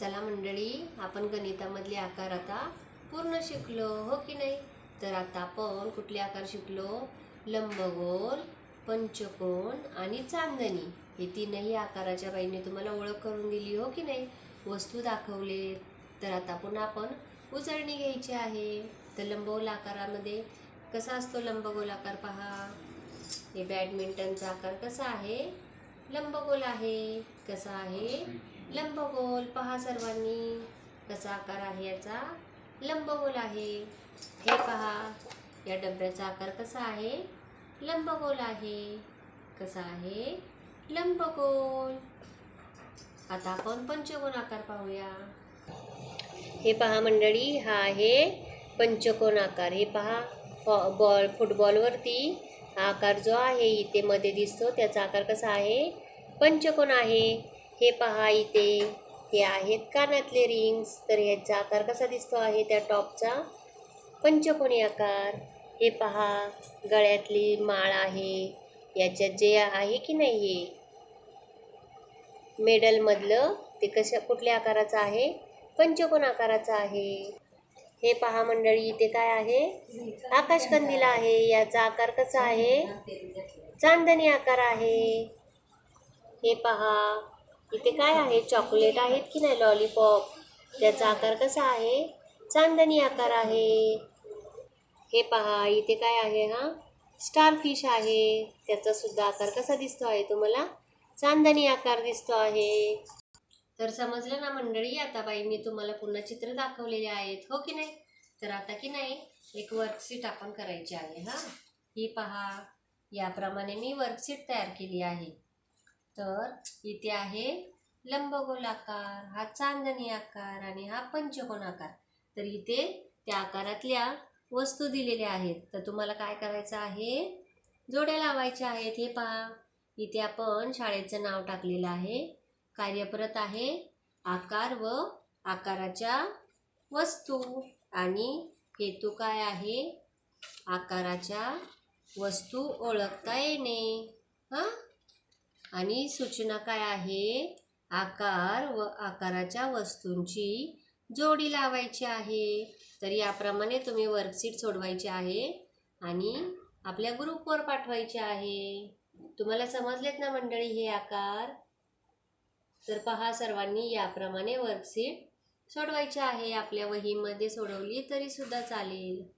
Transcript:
चला मंडळी आपण गणितामधले आकार आता पूर्ण शिकलो हो की नाही? तर आता आपण कुठले आकार शिकलो? लंबगोल पंचकोन आणि चांदणी. हे तीनही आकाराच्या बाईने तुम्हाला ओळख करून दिली हो की नाही? वस्तू दाखवले तर आता पुन्हा आपण उजळणी घ्यायची आहे. तर लंबगोल आकारामध्ये कसा असतो लंबगोल आकार पहा? हे बॅडमिंटनचा आकार कसा आहे? लंबगोल आहे कसा आहे? लंबगोल पहा सर्वांनी कसा आकार आहे याचा? लंबगोल आहे. हे पहा या डब्याचा आकार कसा आहे? लंबगोल आहे. कसा आहे? लंबगोल. आता आपण पंचकोन आकार पाहूया. हे पहा मंडळी हा आहे पंचकोन आकार. हे पहा फॉ- बॉल फुटबॉलवरती हा आकार जो आहे इथे मध्ये दिसतो. त्याचा आकार कसा आहे? पंचकोन आहे. हे पहा इथे. हे आहेत कानातले रिंग्स तर ह्याचा आकार कसा दिसतो आहे? त्या टॉपचा पंचकोनी आकार. हे पहा गळ्यातली माळ आहे. याच्यात जे आहे की नाही हे मेडलमधलं ते कशा कुठल्या आकाराचं आहे? पंचकोन आकाराचं आहे. हे पहा मंडळी इथे काय आहे? आकाशकंदील आहे. याचा आकार कसा आहे? चांदणी आकार आहे. हे पहा. इथे काय आहे? चॉकलेट आहेत की नाही? लॉलीपॉप त्याचा आकार कसा आहे? चांदणी आकार आहे. हे पहा इथे काय आहे हा? स्टारफिश आहे. त्याचा सुद्धा आकार कसा दिसतो आहे तुम्हाला? चांदणी आकार दिसतो आहे. तर समजलं ना मंडळी? आता बाई मी तुम्हाला पुन्हा चित्र दाखवलेले आहेत. हो की नाही? तर आता की नाही? एक वर्कशीट आपण करायची आहे हा. ही पहा. याप्रमाणे मी वर्कशीट तयार केली आहे. तर इथे आहे लंबगोलाकार हा चांदणी आकार आणि हा पंचकोन आकार. तर इथे त्या आकारातल्या वस्तू दिलेल्या आहेत. तर तुम्हाला काय करायचं आहे? जोड्या लावायच्या आहेत. हे पहा. इथे आपण शाळेचं नाव टाकलेलं आहे. कार्यप्रत आहे आकार व आकाराच्या वस्तू. आणि हेतू काय आहे? आकाराच्या वस्तू ओळखता येणे. हां? आणि सूचना काय आहे? आकार व आकाराच्या वस्तूंची जोडी लावायची आहे. तर याप्रमाणे तुम्ही वर्कशीट सोडवायची आहे आणि आपल्या ग्रुपवर पाठवायचे आहे. तुम्हाला समजलेत ना मंडळी हे आकार? तर पहा सर्वांनी याप्रमाणे वर्कशीट सोडवायची आहे. आपल्या वहीमध्ये सोडवली तरी सुद्धा चालेल.